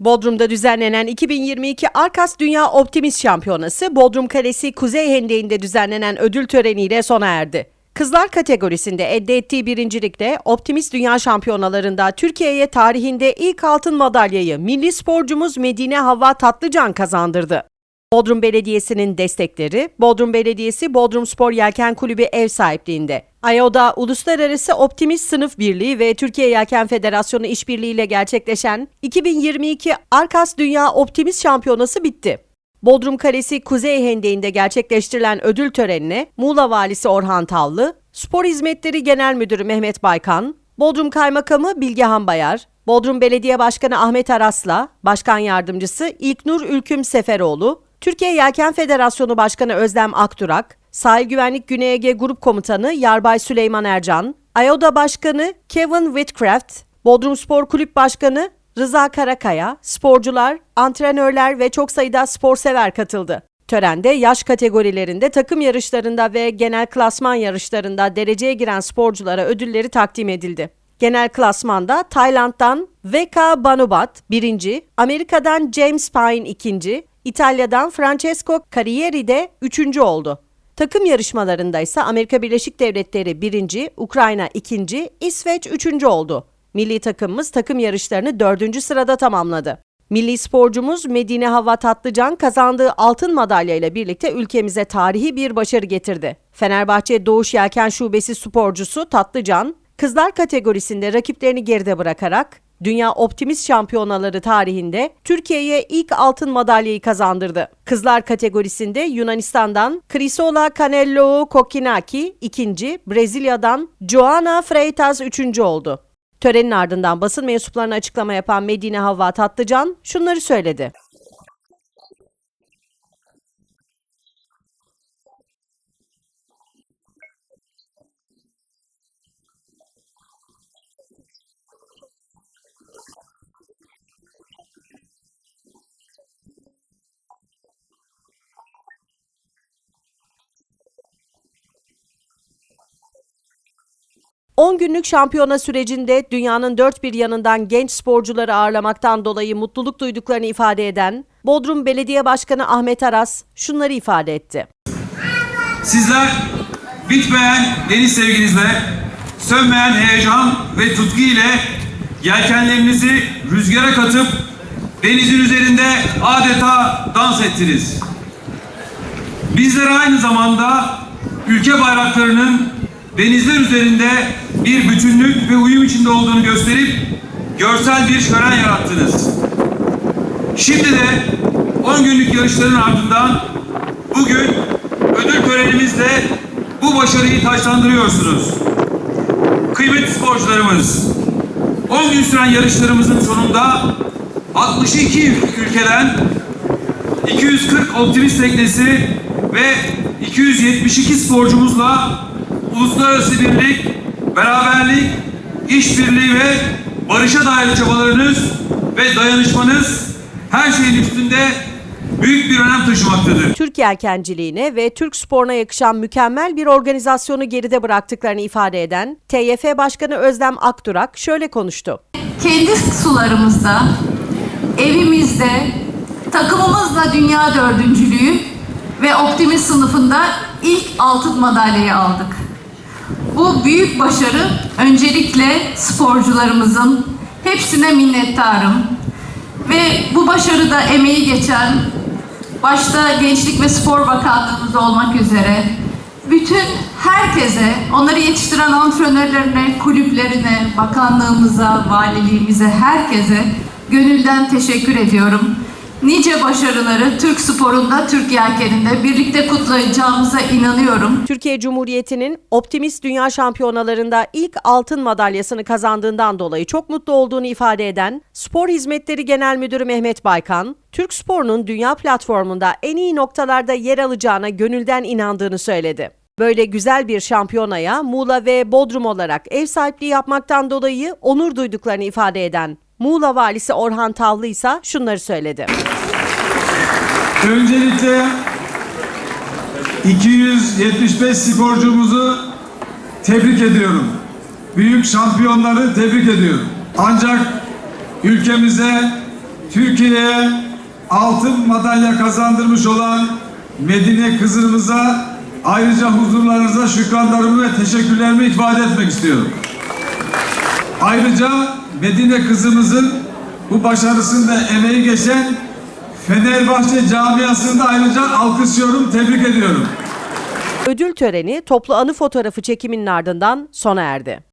Bodrum'da düzenlenen 2022 Arkas Dünya Optimist Şampiyonası Bodrum Kalesi Kuzey Hendeği'nde düzenlenen ödül töreniyle sona erdi. Kızlar kategorisinde elde ettiği birincilikle Optimist Dünya Şampiyonalarında Türkiye'ye tarihinde ilk altın madalyayı milli sporcumuz Medine Havva Tatlıcan kazandırdı. Bodrum Belediyesi'nin destekleri, Bodrum Belediyesi Bodrum Spor Yelken Kulübü ev sahipliğinde. IO'da Uluslararası Optimist Sınıf Birliği ve Türkiye Yelken Federasyonu işbirliğiyle gerçekleşen 2022 Arkas Dünya Optimist Şampiyonası bitti. Bodrum Kalesi Kuzey Hendeği'nde gerçekleştirilen ödül törenine Muğla Valisi Orhan Tavlı, Spor Hizmetleri Genel Müdürü Mehmet Baykan, Bodrum Kaymakamı Bilgehan Bayar, Bodrum Belediye Başkanı Ahmet Aras'la Başkan Yardımcısı İlknur Ülküm Seferoğlu, Türkiye Yelken Federasyonu Başkanı Özlem Akdurak, Sahil Güvenlik Güney Ege Grup Komutanı Yarbay Süleyman Ercan, IODA Başkanı Kevin Whitcraft, Bodrum Spor Kulüp Başkanı Rıza Karakaya, sporcular, antrenörler ve çok sayıda spor sever katıldı. Törende yaş kategorilerinde takım yarışlarında ve genel klasman yarışlarında dereceye giren sporculara ödülleri takdim edildi. Genel klasmanda Tayland'dan Veka Banubat birinci, Amerika'dan James Pine ikinci, İtalya'dan Francesco Carrieri de üçüncü oldu. Takım yarışmalarında ise Amerika Birleşik Devletleri birinci, Ukrayna ikinci, İsveç üçüncü oldu. Milli takımımız takım yarışlarını dördüncü sırada tamamladı. Milli sporcumuz Medine Hava Tatlıcan kazandığı altın madalya ile birlikte ülkemize tarihi bir başarı getirdi. Fenerbahçe Doğuş Yelken Şubesi sporcusu Tatlıcan, kızlar kategorisinde rakiplerini geride bırakarak Dünya Optimist Şampiyonaları tarihinde Türkiye'ye ilk altın madalyayı kazandırdı. Kızlar kategorisinde Yunanistan'dan Chrysola Canello Kokinaki ikinci, Brezilya'dan Joana Freitas üçüncü oldu. Törenin ardından basın mensuplarına açıklama yapan Medine Havva Tatlıcan şunları söyledi. ...10 günlük şampiyona sürecinde dünyanın dört bir yanından genç sporcuları ağırlamaktan dolayı mutluluk duyduklarını ifade eden... ...Bodrum Belediye Başkanı Ahmet Aras şunları ifade etti. Sizler bitmeyen deniz sevginizle, sönmeyen heyecan ve tutku ile yelkenlerinizi rüzgara katıp denizin üzerinde adeta dans ettiniz. Bizler aynı zamanda ülke bayraklarının denizler üzerinde bir bütünlük ve uyum içinde olduğunu gösterip görsel bir şölen yarattınız. Şimdi de 10 günlük yarışların ardından bugün ödül törenimizle bu başarıyı taçlandırıyorsunuz. Kıymetli sporcularımız, 10 gün süren yarışlarımızın sonunda 62 ülkeden 240 optimist teknesi ve 272 sporcumuzla uluslararası birlik, beraberlik, işbirliği ve barışa dair çabalarınız ve dayanışmanız her şeyin üstünde büyük bir önem taşımaktadır. Türk yelkenciliğine ve Türk sporuna yakışan mükemmel bir organizasyonu geride bıraktıklarını ifade eden TYF Başkanı Özlem Akdurak şöyle konuştu. kendi sularımızda, evimizde, takımımızla dünya dördüncülüğü ve optimist sınıfında ilk altın madalyayı aldık. Bu büyük başarı öncelikle sporcularımızın hepsine minnettarım. Ve bu başarıda emeği geçen başta Gençlik ve Spor Bakanlığımız olmak üzere bütün herkese, onları yetiştiren antrenörlerine, kulüplerine, bakanlığımıza, valiliğimize, herkese gönülden teşekkür ediyorum. Nice başarıları Türk sporunda, Türk yelkeninde birlikte kutlayacağımıza inanıyorum. Türkiye Cumhuriyeti'nin Optimist Dünya Şampiyonalarında ilk altın madalyasını kazandığından dolayı çok mutlu olduğunu ifade eden Spor Hizmetleri Genel Müdürü Mehmet Baykan, Türk sporunun dünya platformunda en iyi noktalarda yer alacağına gönülden inandığını söyledi. Böyle güzel bir şampiyonaya Muğla ve Bodrum olarak ev sahipliği yapmaktan dolayı onur duyduklarını ifade eden Muğla Valisi Orhan Tavlı ise şunları söyledi. Öncelikle 275 sporcumuzu tebrik ediyorum. Büyük şampiyonları tebrik ediyorum. Ancak ülkemize Türkiye'ye altın madalya kazandırmış olan Medine kızımıza ayrıca huzurlarınıza şükranlarımı ve teşekkürlerimi ifade etmek istiyorum. Ayrıca Medine kızımızın bu başarısında emeği geçen Fenerbahçe camiasını da ayrıca alkışlıyorum, tebrik ediyorum. Ödül töreni toplu anı fotoğrafı çekiminin ardından sona erdi.